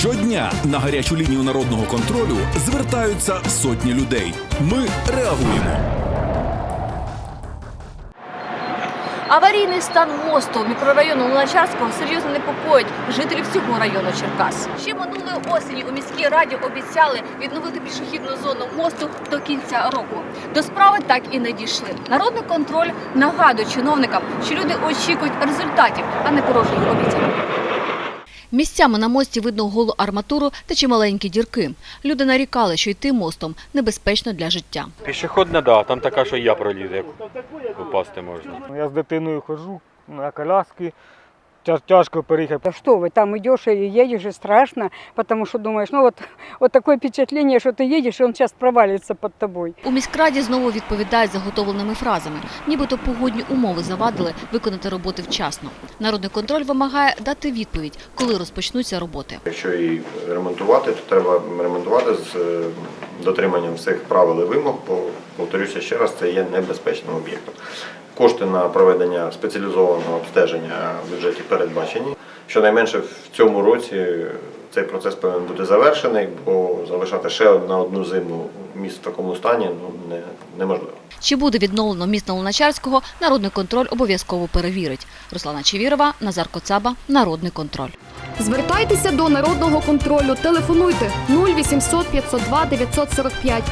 Щодня на гарячу лінію народного контролю звертаються сотні людей. Ми реагуємо. Аварійний стан мосту мікрорайону Луначарського серйозно непокоїть жителів всього району Черкас. Ще минулої осені у міській раді обіцяли відновити пішохідну зону мосту до кінця року. До справи так і не дійшли. Народний контроль нагадує чиновникам, що люди очікують результатів, а не порожніх обіцянок. Місцями на мості видно голу арматуру та чималенькі дірки. Люди нарікали, що йти мостом небезпечно для життя. Пішохідна, да, там така, що я пролізу, як попасти можна. Ну, Я з дитиною ходжу на коляски, тяжко переїхати. Да что вы, там идешь и едешь, и страшно, потому что думаешь, ну вот, вот такое впечатление, что ты едешь, и он сейчас провалится под тобой. У міськраді знову відповідають заготовленими фразами, нібито погодні умови завадили виконати роботи вчасно. Народний контроль вимагає дати відповідь, коли розпочнуться роботи. Якщо її ремонтувати, то треба ремонтувати з е, дотриманням всіх правил і вимог, бо повторюся ще раз, це є небезпечним об'єктом. Кошти на проведення спеціалізованого обстеження в бюджеті передбачені. Щонайменше в цьому році цей процес повинен бути завершений, бо залишати ще на одну зиму міст в такому стані ну, не, неможливо. Чи буде відновлено міст на Луначарського, народний контроль обов'язково перевірить. Руслана Чевірова, Назар Коцаба, Народний контроль. Звертайтеся до народного контролю. Телефонуйте 0800 502 945